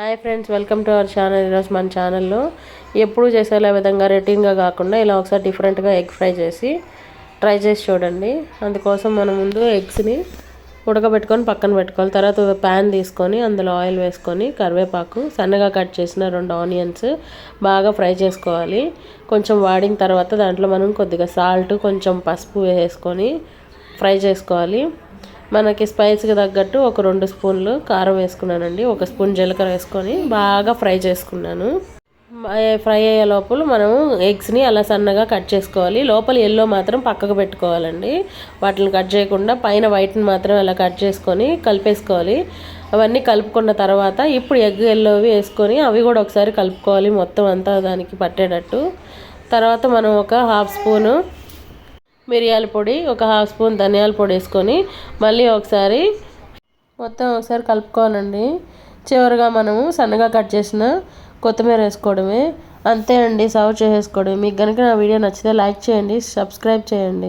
Hi friends welcome to our channel ఈరోజు మన ఛానల్లో ఎప్పుడు చేసేలా విధంగా రొటీన్గా కాకుండా ఇలా ఒకసారి డిఫరెంట్గా ఎగ్ ఫ్రై చేసి ట్రై చేసి చూడండి. అందుకోసం మనం ముందు ఎగ్స్ని ఉడకబెట్టుకొని పక్కన పెట్టుకోవాలి. తర్వాత ప్యాన్ తీసుకొని అందులో ఆయిల్ వేసుకొని కరివేపాకు సన్నగా కట్ చేసిన రెండు ఆనియన్స్ బాగా ఫ్రై చేసుకోవాలి. కొంచెం వాడిన తర్వాత దాంట్లో మనం కొద్దిగా సాల్ట్ కొంచెం పసుపు వేసుకొని ఫ్రై చేసుకోవాలి. మనకి స్పైస్కి తగ్గట్టు ఒక రెండు స్పూన్లు కారం వేసుకున్నానండి. ఒక స్పూన్ జీలకర్ర వేసుకొని బాగా ఫ్రై చేసుకున్నాను. ఫ్రై అయ్యే లోపల మనం ఎగ్స్ని అలా సన్నగా కట్ చేసుకోవాలి. లోపల ఎల్లో మాత్రం పక్కకు పెట్టుకోవాలండి. వాటిని కట్ చేయకుండా పైన వైట్ని మాత్రం అలా కట్ చేసుకొని కలిపేసుకోవాలి. అవన్నీ కలుపుకున్న తర్వాత ఇప్పుడు ఎగ్ ఎల్లోవి వేసుకొని అవి కూడా ఒకసారి కలుపుకోవాలి. మొత్తం అంతా దానికి పట్టేటట్టు. తర్వాత మనం ఒక హాఫ్ స్పూను మిరియాల పొడి ఒక హాఫ్ స్పూన్ ధనియాల పొడి వేసుకొని మళ్ళీ ఒకసారి మొత్తం ఒకసారి కలుపుకోవాలండి. చివరిగా మనము సన్నగా కట్ చేసిన కొత్తిమీర వేసుకోవడమే. అంతే అండి సర్వ్ చేసేసుకోవడం మీకు కనుక నా వీడియో నచ్చితే లైక్ చేయండి సబ్స్క్రైబ్ చేయండి.